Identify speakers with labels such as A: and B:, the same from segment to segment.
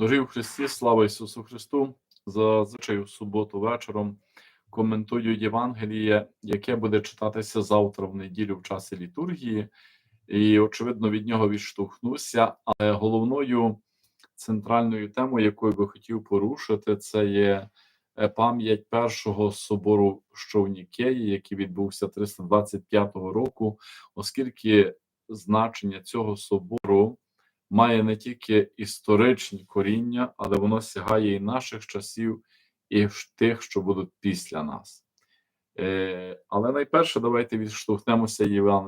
A: Дорогі в Христі, слава Ісусу Христу! Зазвичай у суботу вечором коментую Євангеліє, яке буде читатися завтра в неділю в часі літургії, і, очевидно, від нього відштовхнуся. Але головною центральною темою, якою би хотів порушити, це є е, пам'ять першого собору що в Нікеї, який відбувся 325 року, оскільки значення цього собору має не тільки історичні коріння, але воно сягає і наших часів, і тих, що будуть після нас. Е, але найперше, давайте відштовхнемося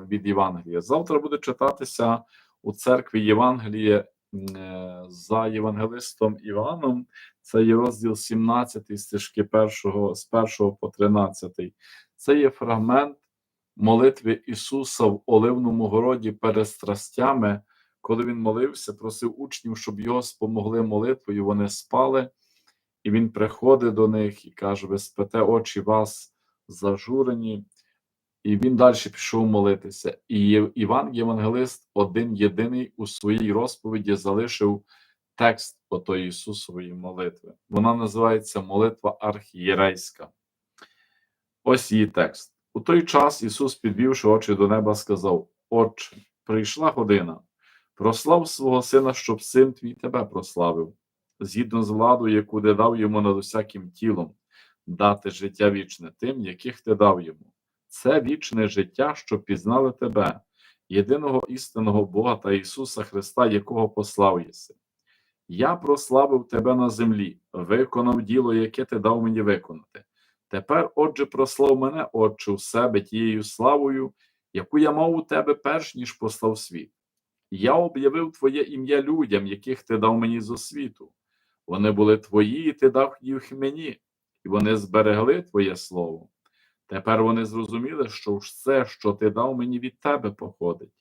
A: від Євангелія. Завтра буде читатися у церкві Євангеліє е, за Євангелистом Іваном. Це є розділ 17 стежки 1, з 1 по 13. Це є фрагмент молитви Ісуса в Оливному городі перед страстями, коли він молився, просив учнів, щоб його спомогли молитвою. Вони спали, і він приходить до них і каже: Ви спите очі вас зажурені. І він далі пішов молитися. І Іван Євангелист, один єдиний у своїй розповіді залишив текст отої Ісусової молитви. Вона називається Молитва архієрейська. Ось її текст. У той час Ісус, підвівши очі до неба, сказав: Отче, прийшла година. Прослав свого сина, щоб син твій тебе прославив, згідно з владою, яку ти дав йому над усяким тілом, дати життя вічне тим, яких ти дав йому. Це вічне життя, щоб пізнали тебе, єдиного істинного Бога та Ісуса Христа, якого послав єси. Я прославив тебе на землі, виконав діло, яке ти дав мені виконати. Тепер, отже, прослав мене, Отче, у себе тією славою, яку я мав у тебе перш ніж послав світ. Я об'явив Твоє ім'я людям, яких ти дав мені з освіту. Вони були твої, і ти дав їх мені, і вони зберегли Твоє слово. Тепер вони зрозуміли, що все, що ти дав мені від тебе, походить.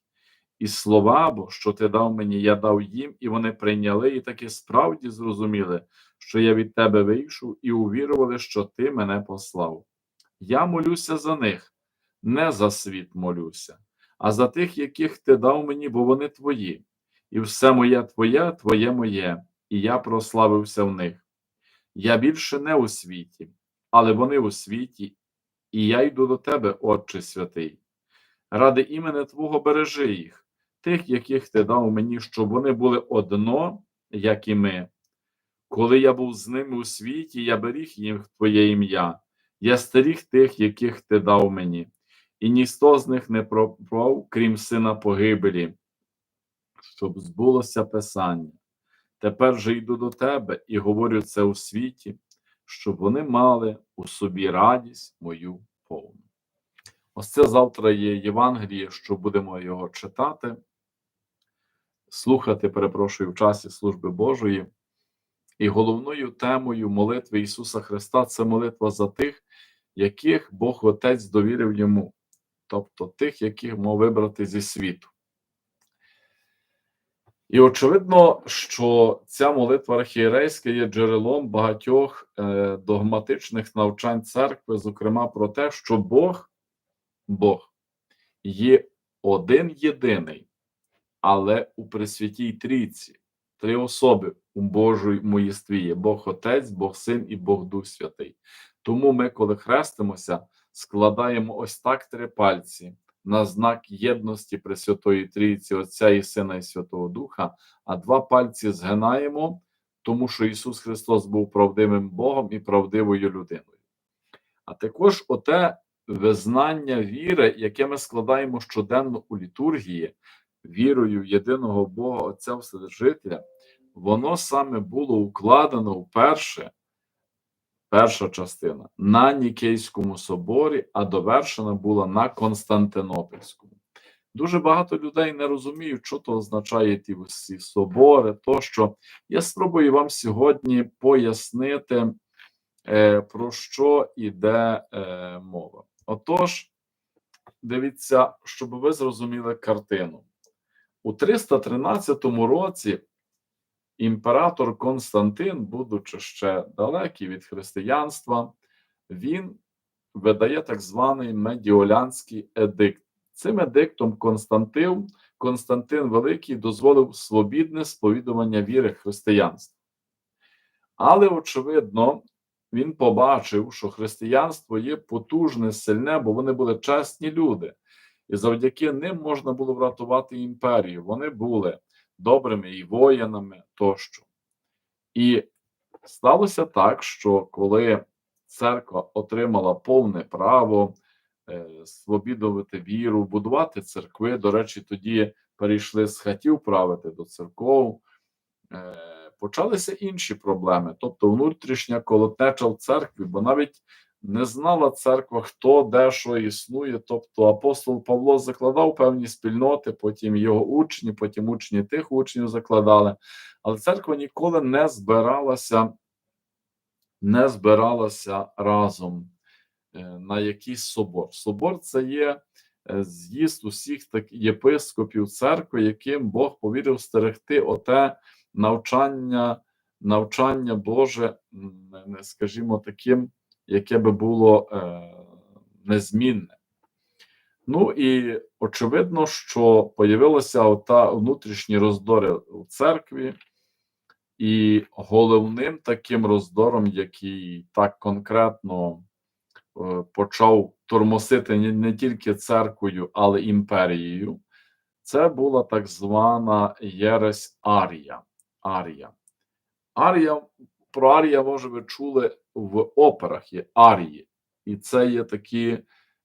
A: І слова, бо що ти дав мені, я дав їм, і вони прийняли, і таки справді зрозуміли, що я від тебе вийшов, і увірували, що ти мене послав. Я молюся за них, не за світ молюся, а за тих, яких ти дав мені, бо вони твої, і все моє твоє, твоє моє, і я прославився в них. Я більше не у світі, але вони у світі, і я йду до тебе, Отче святий. Ради імени Твого бережи їх, тих, яких ти дав мені, щоб вони були одно, як і ми. Коли я був з ними у світі, я беріг їм Твоє ім'я, я стеріг тих, яких ти дав мені, і ніхто з них не пропав, крім сина погибелі, щоб збулося Писання. Тепер же йду до тебе і говорю це у світі, щоб вони мали у собі радість мою повну. Ось це завтра є Євангеліє, що будемо його читати, слухати, перепрошую, в часі служби Божої. І головною темою молитви Ісуса Христа це молитва за тих, яких Бог Отець довірив йому, тобто тих, яких мав вибрати зі світу. І очевидно, що ця молитва архієрейська є джерелом багатьох е, догматичних навчань церкви, зокрема про те, що Бог, Бог є один єдиний, але у Пресвятій Трійці три особи у Божому єстві є Бог Отець, Бог Син і Бог Дух Святий. Тому ми, коли хрестимося, складаємо ось так три пальці на знак єдності Пресвятої Трійці, Отця і Сина і Святого Духа, а два пальці згинаємо, тому що Ісус Христос був правдивим Богом і правдивою людиною. А також оте визнання віри, яке ми складаємо щоденно у літургії, вірою єдиного Бога Отця Вседержителя, воно саме було укладено вперше, перша частина, на Нікейському соборі, а довершена була на Константинопольському. Дуже багато людей не розуміють, що то означає ті всі собори, тощо. Я спробую вам сьогодні пояснити, е, про що йде е, мова. Отож, дивіться, щоб ви зрозуміли картину. У 313 році імператор Константин, будучи ще далекий від християнства, він видає так званий медіолянський едикт. Цим едиктом Константин, Константин Великий дозволив свобідне сповідування віри християнства. Але, очевидно, він побачив, що християнство є потужне, сильне, бо вони були чесні люди, і завдяки ним можна було врятувати імперію. Вони були добрими і воїнами тощо. І сталося так, що коли церква отримала повне право е, свобідувати віру, будувати церкви, до речі, тоді перейшли з хатів правити до церков. Е, почалися інші проблеми, тобто внутрішня колотнеча в церкві, бо навіть не знала церква, хто де що існує. Тобто апостол Павло закладав певні спільноти, потім його учні, потім учні тих учнів закладали. Але церква ніколи не збиралася, не збиралася разом е, на якийсь собор. Собор це є е, з'їзд усіх так єпископів церкви, яким Бог повірив стерегти оте навчання, навчання Боже, скажімо, таким, яке би було е, незмінне. Ну і очевидно, що появилися ота внутрішні роздори у церкві, і головним таким роздором, який так конкретно е, почав тормосити не, не тільки церквою, але імперією, це була так звана Єресь Арія. Арія. Арія, про Арія, може, ви чули в операх є Арії. І це є такі,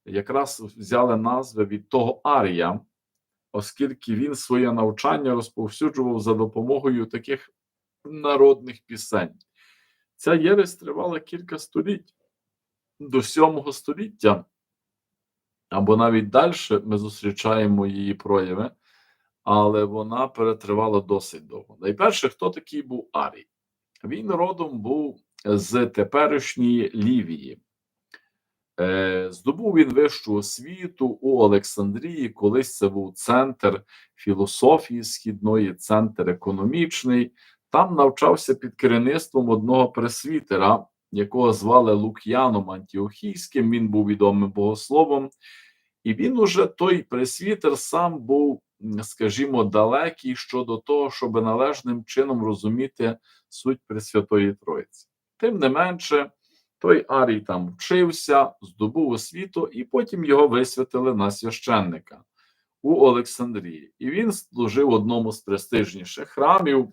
A: якраз взяли назви від того Арія, оскільки він своє навчання розповсюджував за допомогою таких народних пісень. Ця єресь тривала кілька століть до 7 століття, або навіть далі ми зустрічаємо її прояви, але вона перетривала досить довго. Найперше, хто такий був Арій? Він родом був з теперішньої Лівії. Е, Здобув він вищу освіту у Олександрії, колись це був центр філософії східної, центр економічний. Там навчався під керівництвом одного пресвітера, якого звали Лук'яном Антіохійським. Він був відомим богословом, і він уже той пресвітер сам був, скажімо, далекий щодо того, щоб належним чином розуміти суть Пресвятої Троїці. Тим не менше, той Арій там вчився, здобув освіту, і потім його висвятили на священника у Олександрії. І він служив одному з престижніших храмів.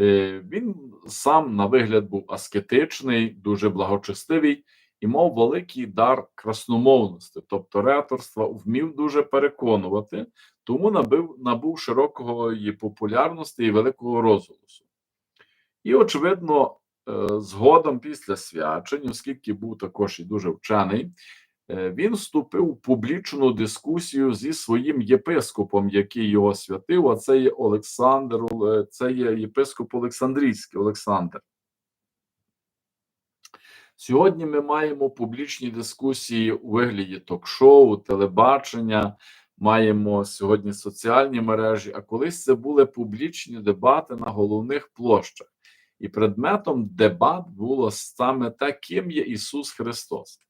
A: Е, Він сам на вигляд був аскетичний, дуже благочестивий і мав великий дар красномовності, тобто реторства, вмів дуже переконувати, тому набив, набув широкої популярності і великого розголосу. І, очевидно, е, згодом після свячень, оскільки був також і дуже вчений, е, він вступив у публічну дискусію зі своїм єпископом, який його святив. А це є Олександр, е, це є єпископ Олександрійський Олександр. Сьогодні ми маємо публічні дискусії у вигляді ток-шоу, телебачення, маємо сьогодні соціальні мережі. А колись це були публічні дебати на головних площах. І предметом дебат було саме те, ким є Ісус Христос.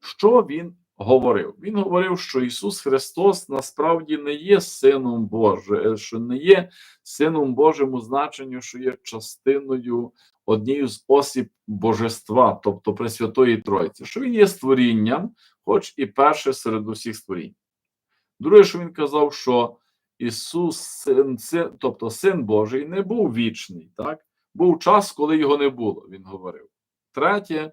A: Що Він говорив? Він говорив, що Ісус Христос насправді не є Сином Божим, що не є Сином Божим у значенні, що є частиною однією з осіб Божества, тобто Пресвятої Тройці, що Він є створінням, хоч і перше серед усіх створінь. Друге, що він казав, що Ісус, син, син, тобто Син Божий, не був вічний, так? Був час, коли його не було, він говорив. Третє,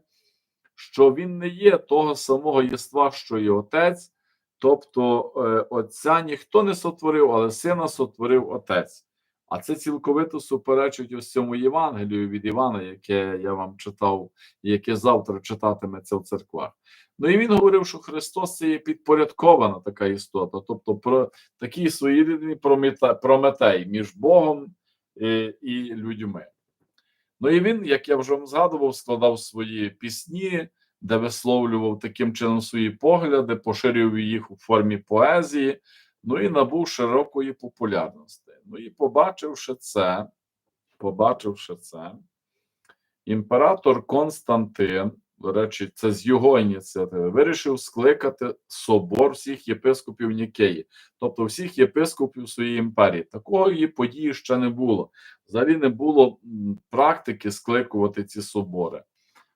A: що він не є того самого єства, що і отець, тобто е, отця ніхто не сотворив, але сина сотворив отець. А це цілковито суперечить ось цьому Євангелію від Івана, яке я вам читав, яке завтра читатиметься в церквах. Ну і він говорив, що Христос це є підпорядкована така істота, тобто про такий своєрідний прометей між Богом і, і людьми. Ну і він, як я вже вам згадував, складав свої пісні, де висловлював таким чином свої погляди, поширював їх у формі поезії, ну і набув широкої популярності. Ну і побачивши це, побачивши це, імператор Константин до речі, це з його ініціативи, вирішив скликати собор всіх єпископів Нікеї, тобто всіх єпископів своєї імперії. Такої події ще не було. Взагалі не було практики скликувати ці собори.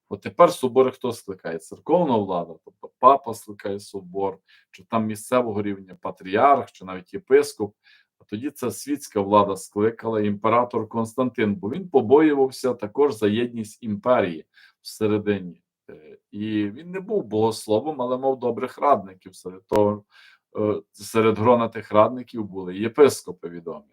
A: От тепер собори хто скликає? Церковна влада, тобто папа скликає собор, чи там місцевого рівня патріарх, чи навіть єпископ. А тоді це світська влада скликала імператор Константин, бо він побоювався також за єдність імперії всередині. Е, І він не був богословом, але мав добрих радників. Серед того, е, серед грона тих радників були єпископи відомі.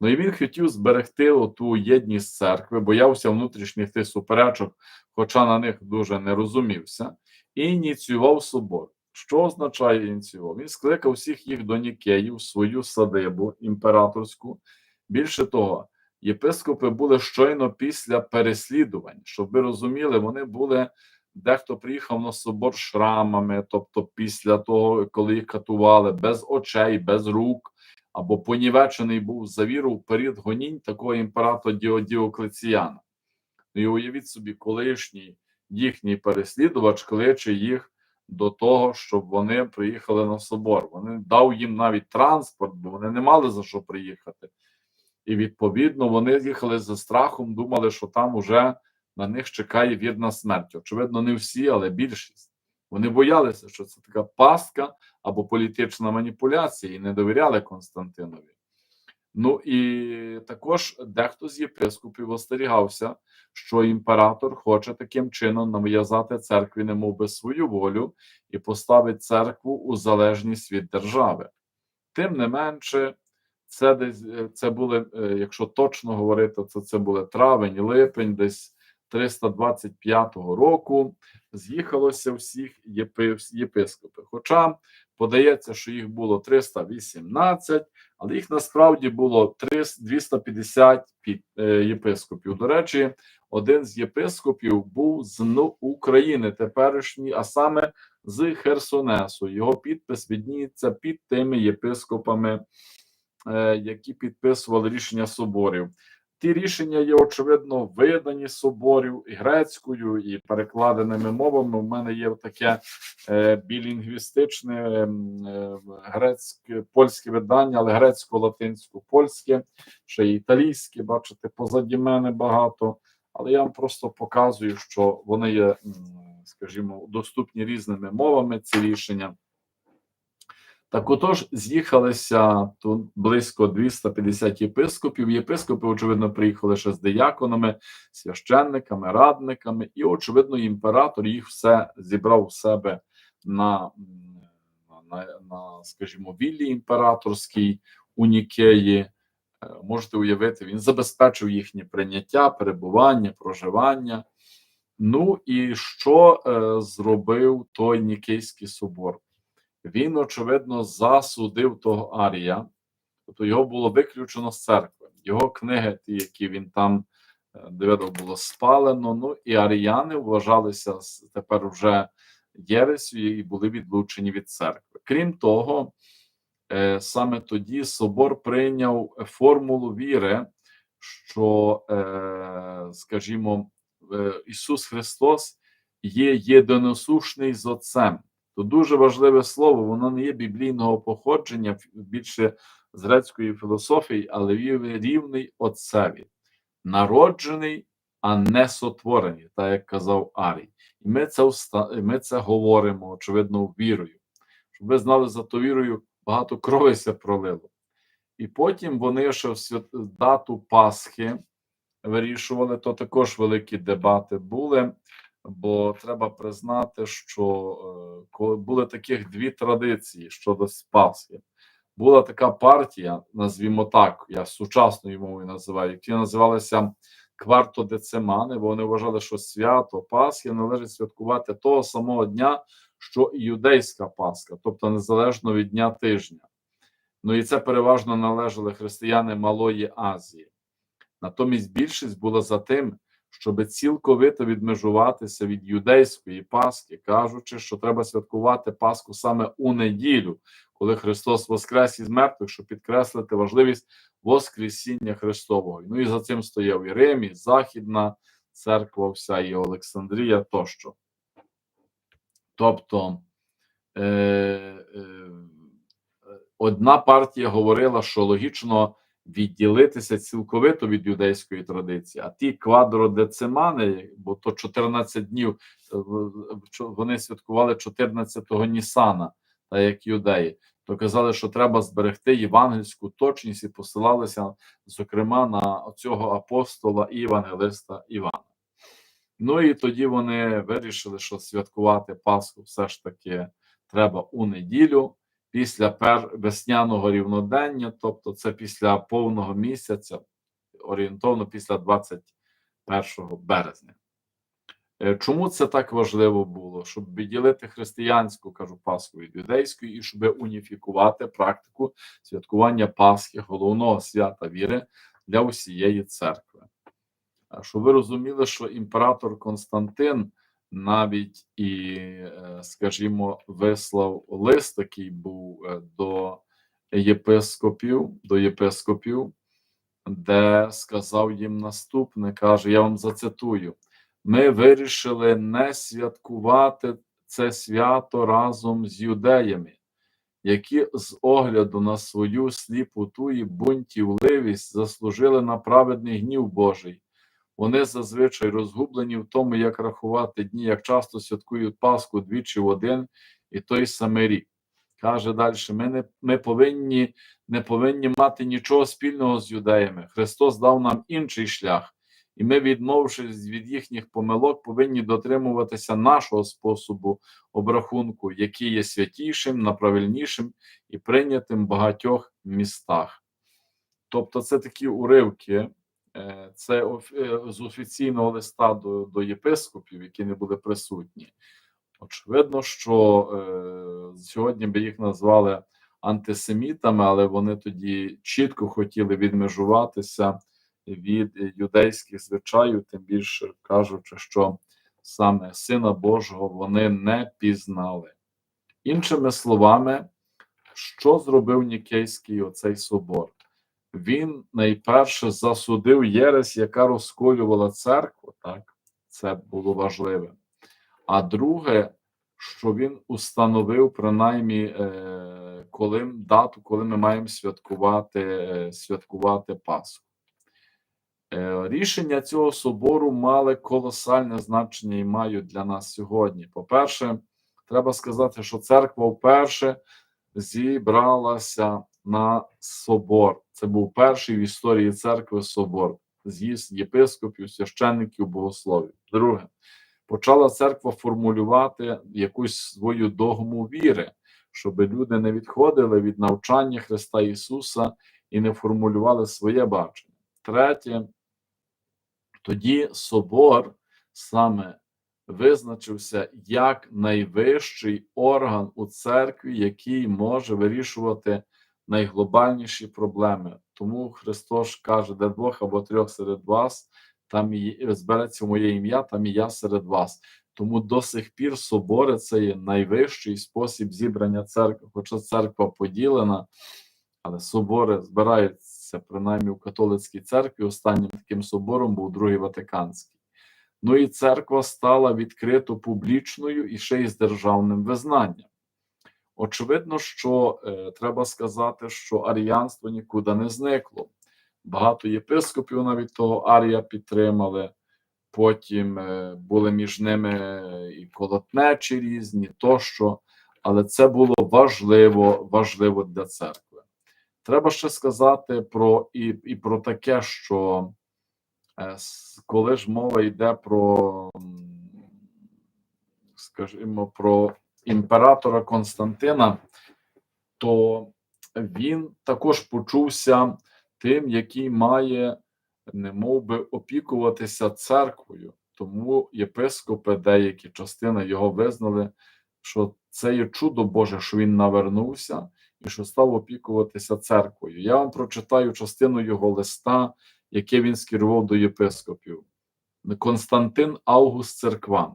A: Ну і він хотів зберегти оту єдність церкви, боявся внутрішніх тих суперечок, хоча на них дуже не розумівся, і ініціював собор. Що означає ініціював? Він скликав всіх їх до Нікеї в свою садибу імператорську. Більше того, єпископи були щойно після переслідувань, щоб ви розуміли, вони були. Дехто приїхав на собор шрамами, тобто після того, коли їх катували, без очей, без рук, або понівечений був за віру в період гонінь такого імператора Діо Діоклеціяна. Ну і уявіть собі, колишній їхній переслідувач кличе їх до того, щоб вони приїхали на собор. Вони дав їм навіть транспорт, бо вони не мали за що приїхати. І відповідно вони їхали за страхом, думали, що там уже на них чекає вірна смерть. Очевидно, не всі, але більшість. Вони боялися, що це така пастка або політична маніпуляція, і не довіряли Константинові. Ну і також дехто з єпископів остерігався, що імператор хоче таким чином нав'язати церкві, немов би свою волю, і поставить церкву у залежність від держави. Тим не менше, це десь е, це були, е, якщо точно говорити, то це були травень, липень, десь 325 року. З'їхалося всіх єпи- єпископів. Хоча подається, що їх було 318, але їх насправді було 300 250 під, е, єпископів. До речі, один з єпископів був з України теперішній, а саме з Херсонесу. Його підпис відніється під тими єпископами, які підписували рішення соборів. Ті рішення є очевидно видані соборів і грецькою, і перекладеними мовами. У мене є таке е, білінгвістичне ем, е, грецьке польське видання, але грецько-латинсько-польське, ще й італійське. Бачите, позаді мене багато. Але я вам просто показую, що вони є, скажімо, доступні різними мовами. Ці рішення. Так отож, з'їхалися тут близько 250 єпископів. Єпископи, очевидно, приїхали ще з дияконами, священниками, радниками, і, очевидно, імператор їх все зібрав у себе на, на, на скажімо, віллі імператорській у Нікеї. Е, Можете уявити, він забезпечив їхнє прийняття, перебування, проживання. Ну і що е, зробив той Нікейський собор? Він, очевидно, засудив того Арія, тобто його було виключено з церкви. Його книги, ті, які він там е, довідав, було спалено. Ну і аріяни вважалися тепер вже єресю і були відлучені від церкви. Крім того, е, саме тоді собор прийняв формулу віри, що, е, скажімо, е, Ісус Христос є єдиносушний з Отцем. То дуже важливе слово, воно не є біблійного походження, більше з грецької філософії, але він рівний отцеві, народжений, а не сотворений, так як казав Арій. І ми це, ми це говоримо, очевидно, вірою. Щоб ви знали, за то вірою багато крові ся пролило. І потім вони ще в свят... дату Пасхи вирішували, то також великі дебати були бо треба признати, що е, коли були таких дві традиції щодо Пасхи. Була така партія, назвімо так, я сучасною мовою називаю, які називалися квартодецимани, бо вони вважали, що свято Пасхи належить святкувати того самого дня, що і юдейська Пасха, тобто незалежно від дня тижня. Ну і це переважно належали християни Малої Азії. Натомість більшість була за тим, щоб цілковито відмежуватися від юдейської Пасхи, кажучи, що треба святкувати Пасху саме у неділю, коли Христос воскрес із мертвих, щоб підкреслити важливість Воскресіння Христового. Ну і за цим стояв і Рим, і Західна церква, вся і Олександрія тощо. Тобто е, е, одна партія говорила, що логічно відділитися цілковито від юдейської традиції, а ті квадродецимани, бо то 14 днів е, вони святкували 14-го Нісана, та як юдеї, то казали, що треба зберегти євангельську точність і посилалися, зокрема, на цього апостола і євангелиста Івана. Ну і тоді вони вирішили, що святкувати Пасху все ж таки треба у неділю після пер... весняного рівнодення, тобто це після повного місяця, орієнтовно після 21 березня. Е, Чому це так важливо було? Щоб відділити християнську, кажу, Пасху від юдейської, і щоб уніфікувати практику святкування Пасхи, головного свята віри для усієї церкви. А Щоб ви розуміли, що імператор Константин навіть і, е, скажімо, вислав лист, який був е, до єпископів, до єпископів, де сказав їм наступне: каже: Я вам зацитую: ми вирішили не святкувати це свято разом з юдеями, які з огляду на свою сліпоту і бунтівливість заслужили на праведний гнів Божий. Вони зазвичай розгублені в тому, як рахувати дні, як часто святкують Пасху двічі в один і той самий рік. Каже далі: ми не ми повинні не повинні мати нічого спільного з юдеями. Христос дав нам інший шлях, і ми, відмовившись від їхніх помилок, повинні дотримуватися нашого способу обрахунку, який є святішим, направильнішим і прийнятим в багатьох містах. Тобто, це такі уривки. Е, Це е, з офіційного листа до, до єпископів, які не були присутні. Очевидно, що е, сьогодні би їх назвали антисемітами, але вони тоді чітко хотіли відмежуватися від юдейських звичаїв, тим більше кажучи, що саме Сина Божого вони не пізнали. Іншими словами, що зробив Нікейський оцей собор? Він найперше засудив єресь, яка розколювала церкву, так це було важливе. А друге, що він установив принаймні е, коли дату, коли ми маємо святкувати, е, святкувати Пасху. Е, рішення цього собору мали колосальне значення і мають для нас сьогодні. По-перше, треба сказати, що церква вперше зібралася на собор. Це був перший в історії церкви собор, з'їзд єпископів, священників, богословів. Друге, почала церква формулювати якусь свою догму віри, щоб люди не відходили від навчання Христа Ісуса і не формулювали своє бачення. Третє, тоді собор саме визначився як найвищий орган у церкві, який може вирішувати найглобальніші проблеми. Тому Христос каже, де двох або трьох серед вас, там і збереться моє ім'я, там і я серед вас. Тому до сих пір собори це є найвищий спосіб зібрання церкви, хоча церква поділена, але собори збираються принаймні в католицькій церкві. Останнім таким собором був Другий Ватиканський. Ну і церква стала відкрито публічною і ще й з державним визнанням. Очевидно, що е, треба сказати, що аріянство нікуди не зникло. Багато єпископів навіть того арія підтримали. Потім е, були між ними і колотнечі різні тощо, але це було важливо, важливо для церкви. Треба ще сказати про і, і про таке, що е, коли ж мова йде про, скажімо, про імператора Константина, то він також почувся тим, який має не мов би опікуватися церквою. Тому єпископи, деякі частини його визнали, що це є чудо Боже, що він навернувся і що став опікуватися церквою. Я вам прочитаю частину його листа, яке він скерував до єпископів. Константин Август Церкван.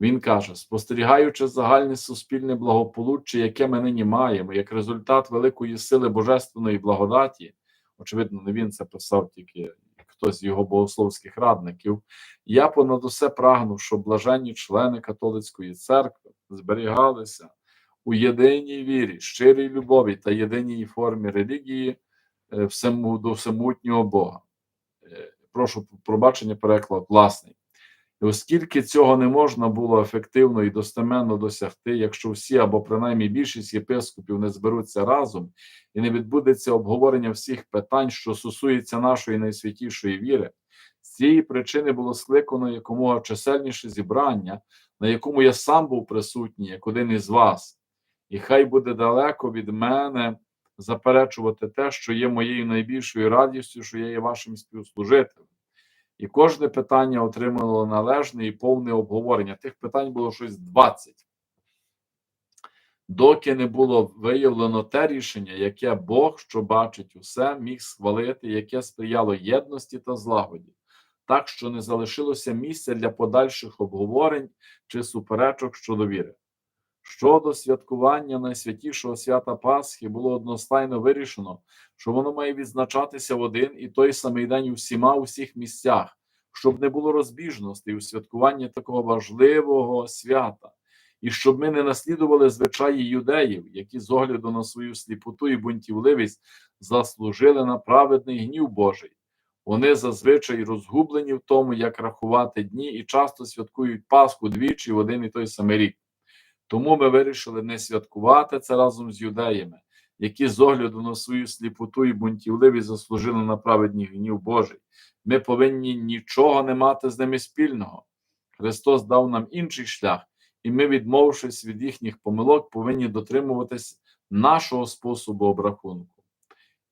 A: Він каже: спостерігаючи загальне суспільне благополуччя, яке ми нині маємо, як результат великої сили божественної благодаті, очевидно, не він це писав, тільки хтось з його богословських радників. Я понад усе прагну, щоб блаженні члени католицької церкви зберігалися у єдиній вірі, щирій любові та єдиній формі релігії е, всему, до всемутнього Бога. Е, Прошу пробачення, переклад власний. Оскільки цього не можна було ефективно і достеменно досягти, якщо всі або принаймні більшість єпископів не зберуться разом і не відбудеться обговорення всіх питань, що стосуються нашої найсвятішої віри, з цієї причини було скликано якомога чисельніше зібрання, на якому я сам був присутній, як один із вас, і хай буде далеко від мене заперечувати те, що є моєю найбільшою радістю, що я є вашим співслужителем. І кожне питання отримало належне і повне обговорення. Тих питань було щось 20. Доки не було виявлено те рішення, яке Бог, що бачить усе, міг схвалити, яке сприяло єдності та злагоді, так що не залишилося місця для подальших обговорень чи суперечок щодо віри. Щодо святкування найсвятішого свята Пасхи було одностайно вирішено, що воно має відзначатися в один і той самий день усіма у всіх місцях, щоб не було розбіжностей у святкуванні такого важливого свята, і щоб ми не наслідували звичаї юдеїв, які з огляду на свою сліпоту і бунтівливість заслужили на праведний гнів Божий. Вони зазвичай розгублені в тому, як рахувати дні, і часто святкують Пасху двічі в один і той самий рік. Тому ми вирішили не святкувати це разом з юдеями, які з огляду на свою сліпоту і бунтівливість заслужили на праведний гнів Божий. Ми повинні нічого не мати з ними спільного. Христос дав нам інший шлях, і ми, відмовившись від їхніх помилок, повинні дотримуватись нашого способу обрахунку,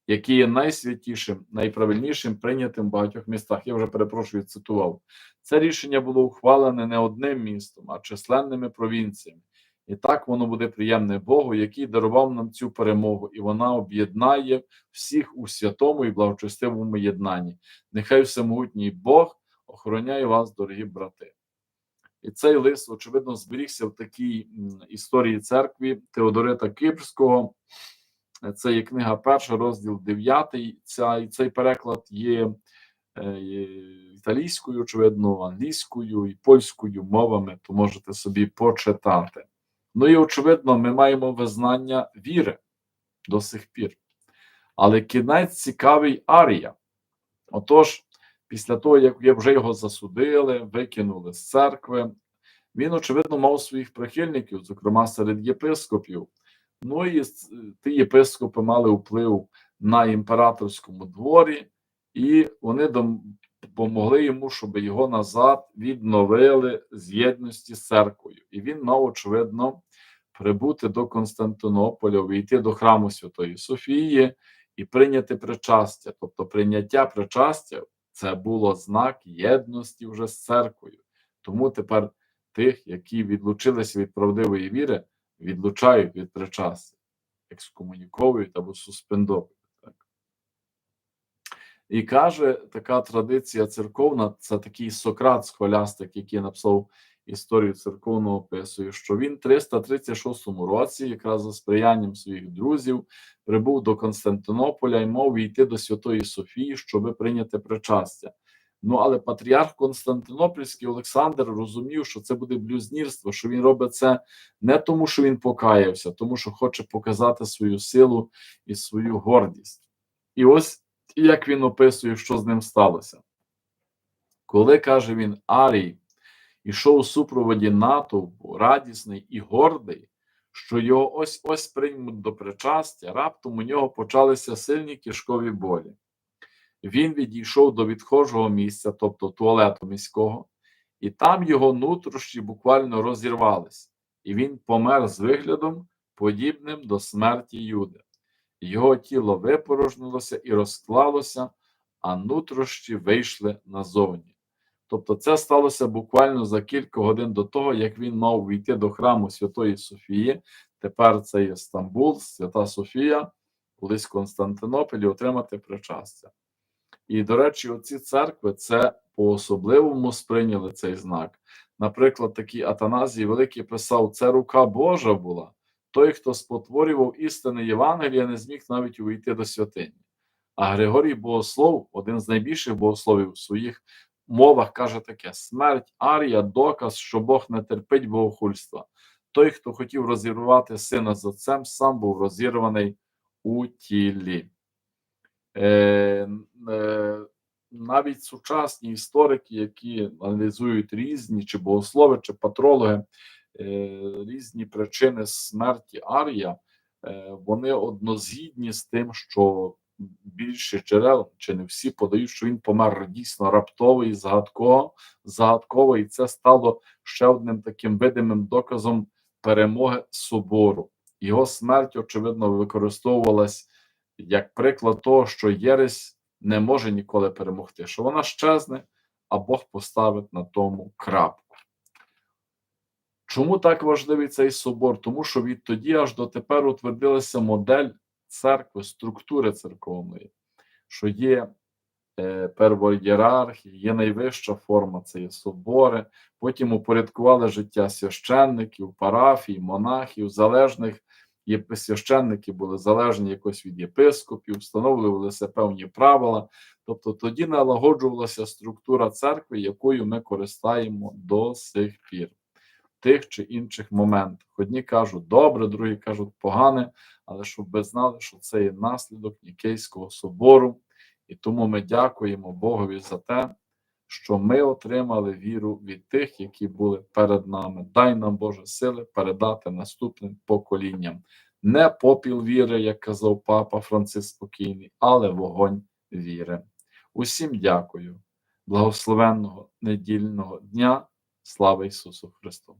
A: який є найсвятішим, найправильнішим, прийнятим в багатьох містах. Я вже перепрошую, цитував. Це рішення було ухвалене не одним містом, а численними провінціями. І так воно буде приємне Богу, який дарував нам цю перемогу, і вона об'єднає всіх у святому і благочестивому єднанні. Нехай всемогутній Бог охороняє вас, дорогі брати. І цей лист, очевидно, зберігся в такій історії церкві Теодорита Кипрського. Це є книга перша, розділ 9. Ця, і цей переклад е, є італійською, очевидно, англійською і польською мовами, то можете собі почитати. Ну і очевидно, ми маємо визнання віри до сих пір. Але кінець цікавий Арія. Отож, після того, як вже його засудили, викинули з церкви, він, очевидно, мав своїх прихильників, зокрема серед єпископів. Ну і ті єпископи мали вплив на імператорському дворі, і вони допомогли йому, щоб його назад відновили з єдності з церквою. І він мав, очевидно, прибути до Константинополя, увійти до храму Святої Софії і прийняти причастя. Тобто прийняття причастя це було знак єдності вже з церквою. Тому тепер тих, які відлучилися від правдивої віри, відлучають від причастя, екскомуніковують або суспендовують. І каже, така традиція церковна, це такий Сократ, схолястик, який написав історію церковного описує, що він в 336 році, якраз за сприянням своїх друзів, прибув до Константинополя і мав війти до Святої Софії, щоби прийняти причастя. Ну, але патріарх Константинопольський Олександр розумів, що це буде блюзнірство, що він робить це не тому, що він покаявся, тому що хоче показати свою силу і свою гордість. І ось як він описує, що з ним сталося. Коли каже він Арій, ішов у супроводі натовпу, радісний і гордий, що його ось ось приймуть до причастя, раптом у нього почалися сильні кишкові болі. Він відійшов до відхожого місця, тобто туалету міського, і там його нутрощі буквально розірвались, і він помер з виглядом, подібним до смерті Юди. Його тіло випорожнилося і розклалося, а нутрощі вийшли назовні. Тобто, це сталося буквально за кілька годин до того, як він мав війти до храму Святої Софії. Тепер це є Стамбул, Свята Софія, колись Константинополь, і отримати причастя. І, до речі, оці церкви це по-особливому сприйняли цей знак. Наприклад, такий Атаназій Великий писав: це рука Божа була. Той, хто спотворював істини Євангелія, не зміг навіть увійти до святині. А Григорій Богослов, один з найбільших богословів у своїх мовах, каже таке: смерть Арія доказ, що Бог не терпить богохульства. Той, хто хотів розірвати сина з отцем, сам був розірваний у тілі. Е, е, навіть сучасні історики, які аналізують різні чи богослови, чи патрологи, різні причини смерті Арія, е, вони однозгідні з тим, що більше джерел, чи не всі подають, що він помер дійсно раптово і загадково, загадково, і це стало ще одним таким видимим доказом перемоги собору. Його смерть, очевидно, використовувалась як приклад того, що Єресь не може ніколи перемогти, що вона щезне, а Бог поставить на тому крапку. Чому так важливий цей собор? Тому що відтоді аж дотепер утвердилася модель церкви, структури церковної, що є е, первоєрархія, є найвища форма це є собори. Потім упорядкували життя священників, парафій, монахів, залежних. Священники були залежні якось від єпископів, встановлювалися певні правила. Тобто тоді налагоджувалася структура церкви, якою ми користаємо до сих пір, тих чи інших моментах. Одні кажуть добре, другі кажуть погане, але щоб ви знали, що це є наслідок Нікейського собору, і тому ми дякуємо Богові за те, що ми отримали віру від тих, які були перед нами. Дай нам Боже сили передати наступним поколінням. Не попіл віри, як казав папа Франциск Спокійний, але вогонь віри. Усім дякую. Благословенного недільного дня. Слава Ісусу Христу!